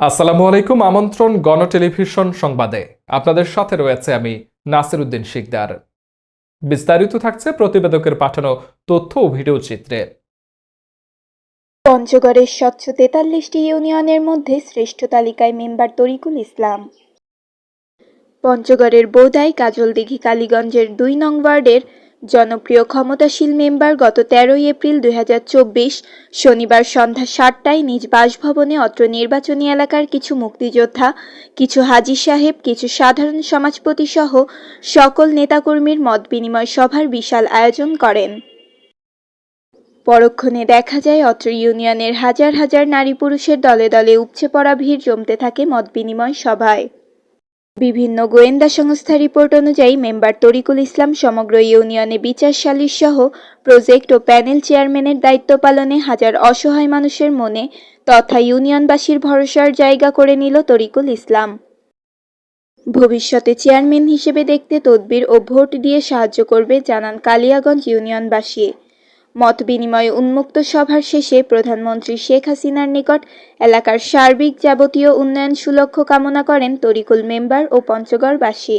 আসসালামু আলাইকুম, আমন্ত্রণ গণ টেলিভিশন সংবাদে। আপনাদের সাথে রয়েছে আমি নাসির উদ্দিন শিকদার। বিস্তারিত থাকছে প্রতিবেদকের পাঠানো তথ্য ও ভিডিও চিত্রে। পঞ্চগড়ের স্বচ্ছ তেতাল্লিশটি ইউনিয়নের মধ্যে শ্রেষ্ঠ তালিকায় মেম্বার তরিকুল ইসলাম। পঞ্চগড়ের বোদাই কাজলদিঘি কালীগঞ্জের দুই নং ওয়ার্ডের জনপ্রিয় ক্ষমতাশীল মেম্বার গত তেরোই এপ্রিল দু হাজার চব্বিশ শনিবার সন্ধ্যা সাতটায় নিজ বাসভবনে অত্র নির্বাচনী এলাকার কিছু মুক্তিযোদ্ধা, কিছু হাজী সাহেব, কিছু সাধারণ সমাজপতি সহ সকল নেতাকর্মীর মত বিনিময় সভার বিশাল আয়োজন করেন। পরক্ষণে দেখা যায়, অত্র ইউনিয়নের হাজার হাজার নারী পুরুষের দলে দলে উপচে পড়া ভিড় জমতে থাকে মত বিনিময় সভায়। বিভিন্ন গোয়েন্দা সংস্থার রিপোর্ট অনুযায়ী মেম্বার তরিকুল ইসলাম সমগ্র ইউনিয়নে বিচার সালিশ সহ প্রজেক্ট ও প্যানেল চেয়ারম্যানের দায়িত্ব পালনে হাজার অসহায় মানুষের মনে তথা ইউনিয়নবাসীর ভরসার জায়গা করে নিল তরিকুল ইসলাম। ভবিষ্যতে চেয়ারম্যান হিসেবে দেখতে তদবির ও ভোট দিয়ে সাহায্য করবে জানান কালিয়াগঞ্জ ইউনিয়নবাসী। মত বিনিময়ে উন্মুক্ত সভার শেষে প্রধানমন্ত্রী শেখ হাসিনার নিকট এলাকার সার্বিক যাবতীয় উন্নয়ন সুলক্ষ্য কামনা করেন তরিকুল মেম্বার ও পঞ্চগড়বাসী।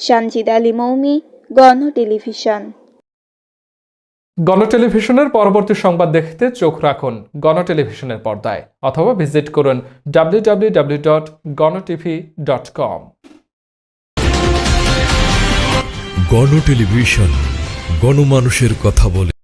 সানজিদ আলী মৌমি গণ টেলিভিশন। গণ টেলিভিশনের পরবর্তী সংবাদ দেখতে চোখ রাখুন গণ টেলিভিশনের পর্দায় অথবা ভিজিট করুন W W W dot GonoTV dot com Gono television গণমানুষের কথা বলে।